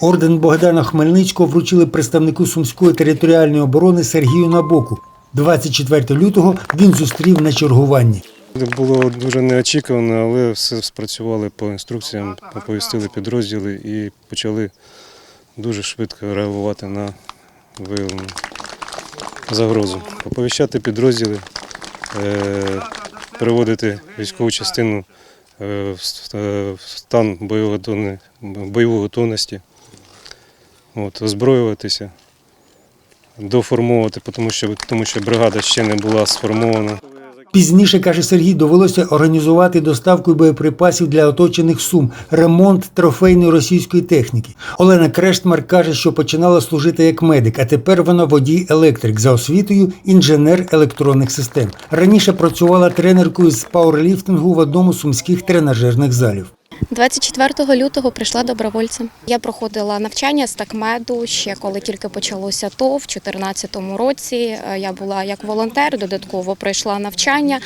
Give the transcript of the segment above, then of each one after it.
Орден Богдана Хмельницького вручили представнику Сумської територіальної оборони Сергію Набоку. 24 лютого він зустрів на чергуванні. Було дуже неочікувано, але все спрацювали по інструкціям, оповістили підрозділи і почали дуже швидко реагувати на виявлену загрозу. Оповіщати підрозділи, е, переводити військову частину е, е, в стан бойової готовності, от, озброюватися, доформовувати, тому що, тому що бригада ще не була сформована. Пізніше, каже Сергій, довелося організувати доставку боєприпасів для оточених сум, ремонт трофейної російської техніки. Олена Крештмар каже, що починала служити як медик, а тепер вона водій-електрик за освітою інженер електронних систем. Раніше працювала тренеркою з пауерліфтингу в одному з сумських тренажерних залів. 24 лютого прийшла добровольцем. Я проходила навчання з такмеду ще коли тільки почалося ТОВ в 2014 році. Е, Я була як волонтер, додатково пройшла навчання,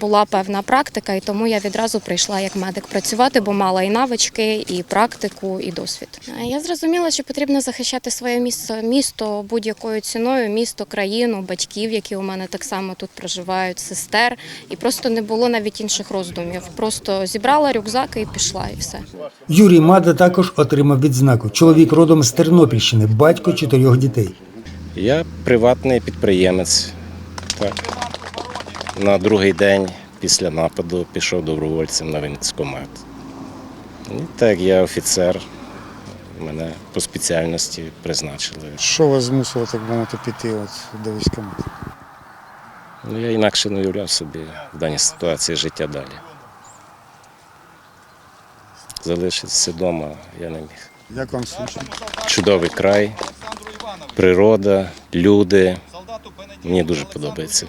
була певна практика, і тому я відразу прийшла як медик працювати, бо мала і навички, і практику, і досвід. Е, Я зрозуміла, що потрібно захищати своє місто, місто будь-якою ціною, місто, країну, батьків, які у мене так само тут проживають, сестер. І просто не було навіть інших роздумів. Просто зібрала рюкзак і пішла, і все. Юрій Мада також отримав відзнаку. Чоловік родом з Тернопільщини, батько чотирьох дітей. Я приватний підприємець. Так. На другий день після нападу пішов добровольцем на військкомат. І так, я офіцер, мене по спеціальності призначили. Що вас змусило так багато піти от до військкомату? Ну, я інакше не уявляв собі в даній ситуації життя далі. Залишитися вдома я не міг. Як вам Сумщина? Чудовий край, природа, люди. Мені дуже подобається.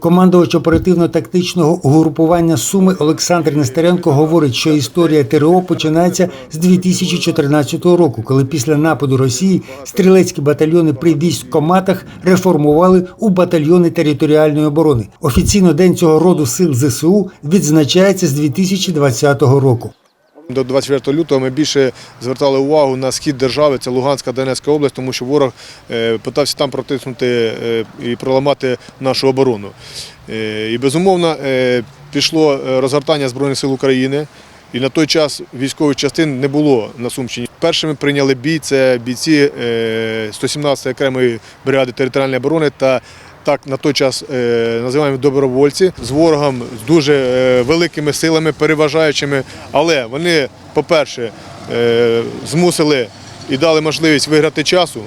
Командувач оперативно-тактичного угрупування Суми Олександр Нестеренко говорить, що історія ТРО починається з 2014 року, коли після нападу Росії стрілецькі батальйони при військкоматах реформували у батальйони територіальної оборони. Офіційно день цього роду сил ЗСУ відзначається з 2020 року. До 24 лютого ми більше звертали увагу на схід держави, це Луганська Донецька область, тому що ворог е, питався там протиснути е, і проламати нашу оборону. Е, І безумовно пішло розгортання Збройних сил України. І на той час військових частин не було на Сумщині. Першими прийняли бій це бійці е, 117-ї окремої бригади територіальної оборони та так на той час е, називаємо добровольці з ворогом з дуже е, великими силами, переважаючими. Але вони, по-перше, е, змусили і дали можливість виграти часу.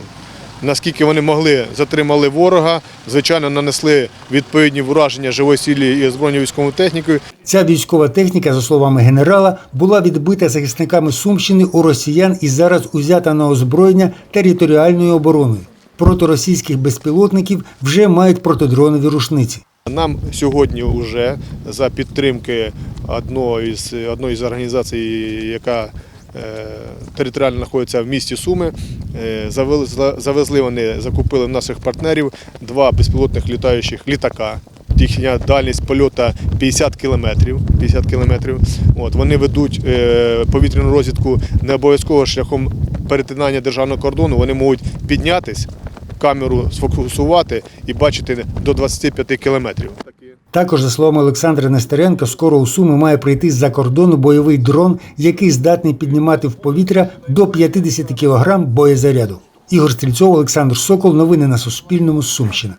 Наскільки вони могли, затримали ворога, звичайно, нанесли відповідні враження живої сілі і озброєння військовою технікою. Ця військова техніка, за словами генерала, була відбита захисниками Сумщини у росіян і зараз узята на озброєння територіальною обороною. Проти російських безпілотників вже мають протидронові рушниці. Нам сьогодні вже за підтримки одної з, одної з організацій, яка е, територіально знаходиться в місті Суми, е, завезли вони, закупили в наших партнерів два безпілотних літаючих літака. Їхня дальність польоту 50 кілометрів. 50 кілометрів. От, вони ведуть е, повітряну розвідку не обов'язково шляхом перетинання державного кордону. Вони можуть піднятись, камеру сфокусувати і бачити до 25 кілометрів. Також, за словами Олександра Нестеренка, скоро у Суми має прийти з-за кордону бойовий дрон, який здатний піднімати в повітря до 50 кг боєзаряду. Ігор Стрільцов, Олександр Сокол. Новини на Суспільному. Сумщина.